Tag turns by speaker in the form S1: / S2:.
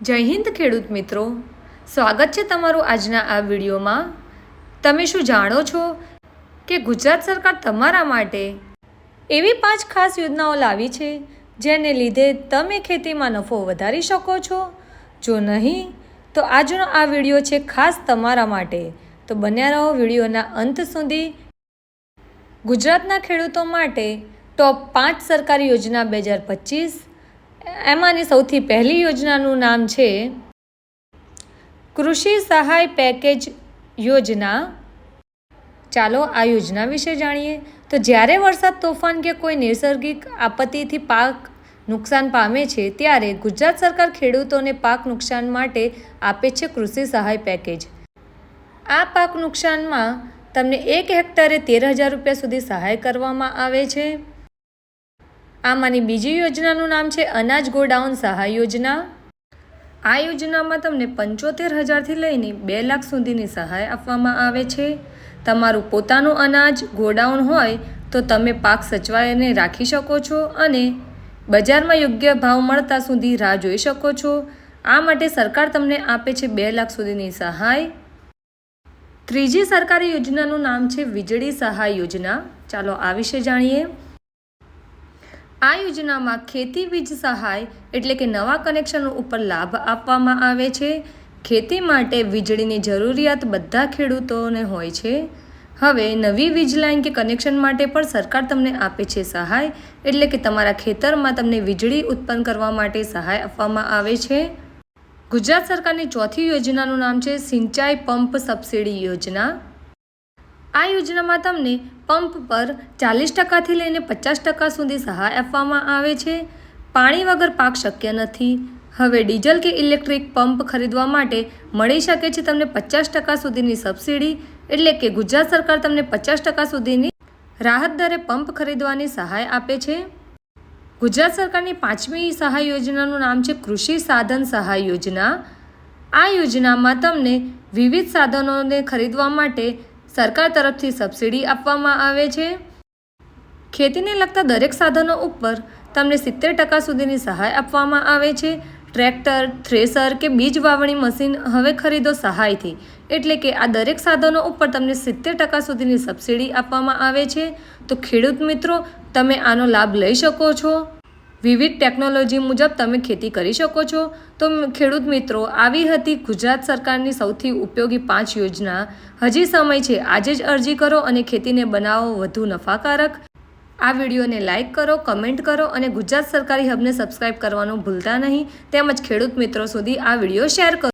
S1: જય હિન્દ ખેડૂત મિત્રો. સ્વાગત છે તમારું આજના આ વિડીયોમાં. તમે શું જાણો છો કે ગુજરાત સરકાર તમારા માટે એવી પાંચ ખાસ યોજનાઓ લાવી છે જેને લીધે તમે ખેતીમાં નફો વધારી શકો છો? જો નહીં, તો આજનો આ વીડિયો છે ખાસ તમારા માટે. તો બન્યા રહો વિડીયોના અંત સુધી. ગુજરાતના ખેડૂતો માટે ટોપ પાંચ સરકારી યોજના બે હજાર પચીસ એમાંની સૌથી પહેલી યોજનાનું નામ છે કૃષિ સહાય પેકેજ યોજના. ચાલો આ યોજના વિશે જાણીએ. તો જ્યારે વરસાદ, તોફાન કે કોઈ નૈસર્ગિક આપત્તિથી પાક નુકસાન પામે છે, ત્યારે ગુજરાત સરકાર ખેડૂતોને પાક નુકસાન માટે આપે છે કૃષિ સહાય પેકેજ. આ પાક નુકસાનમાં તમને એક હેક્ટરે તેર હજાર રૂપિયા સુધી સહાય કરવામાં આવે છે. આમાંની બીજી યોજનાનું નામ છે અનાજ ગોડાઉન સહાય યોજના. આ યોજનામાં તમને પંચોતેર હજારથી લઈને બે લાખ સુધીની સહાય આપવામાં આવે છે. તમારું પોતાનું અનાજ ગોડાઉન હોય તો તમે પાક સચવાઈને રાખી શકો છો અને બજારમાં યોગ્ય ભાવ મળતા સુધી રાહ જોઈ શકો છો. આ માટે સરકાર તમને આપે છે બે લાખ સુધીની સહાય. ત્રીજી સરકારી યોજનાનું નામ છે વીજળી સહાય યોજના. ચાલો આ વિશે જાણીએ. આ યોજનામાં ખેતી વીજ સહાય એટલે કે નવા કનેક્શન ઉપર લાભ આપવામાં આવે છે. ખેતી માટે વીજળીની જરૂરિયાત બધા ખેડૂતોને હોય છે. હવે નવી વીજ લાઇન કે કનેક્શન માટે પણ સરકાર તમને આપે છે સહાય, એટલે કે તમારા ખેતરમાં તમને વીજળી ઉત્પન્ન કરવા માટે સહાય આપવામાં આવે છે. ગુજરાત સરકારની ચોથી યોજનાનું નામ છે સિંચાઈ પંપ સબસિડી યોજના. આ યોજનામાં તમને પંપ પર ચાલીસ ટકાથી લઈને પચાસ ટકા સુધી સહાય આપવામાં આવે છે. પાણી વગર પાક શક્ય નથી. હવે ડીઝલ કે ઇલેક્ટ્રિક પંપ ખરીદવા માટે મળી શકે છે તમને પચાસ ટકા સુધીની સબસિડી, એટલે કે ગુજરાત સરકાર તમને પચાસ ટકા સુધીની રાહત દરે પંપ ખરીદવાની સહાય આપે છે. ગુજરાત સરકારની પાંચમી સહાય યોજનાનું નામ છે કૃષિ સાધન સહાય યોજના. આ યોજનામાં તમને વિવિધ સાધનોને ખરીદવા માટે સરકાર તરફથી સબસિડી આપવામાં આવે છે. ખેતીને લગતા દરેક સાધનો ઉપર તમને સિત્તેર ટકા સુધીની સહાય આપવામાં આવે છે. ટ્રેક્ટર, થ્રેસર કે બીજ વાવણી મશીન હવે ખરીદો સહાયથી. એટલે કે આ દરેક સાધનો ઉપર તમને સિત્તેર ટકા સુધીની સબસિડી આપવામાં આવે છે. તો ખેડૂત મિત્રો, તમે આનો લાભ લઈ શકો છો. વિવિધ ટેકનોલોજી મુજબ તમે ખેતી કરી શકો છો. તો ખેડૂત મિત્રો, આવી હતી ગુજરાત સરકારની સૌથી ઉપયોગી પાંચ યોજના. હજી સમય છે, આજે જ અરજી કરો અને ખેતીને બનાવો વધુ નફાકારક. આ વિડીયોને લાઇક કરો, કમેન્ટ કરો અને ગુજરાત સરકારી હબને સબસ્ક્રાઇબ કરવાનું ભૂલતા નહીં. તેમજ ખેડૂત મિત્રો સુધી આ વીડિયો શેર કરો.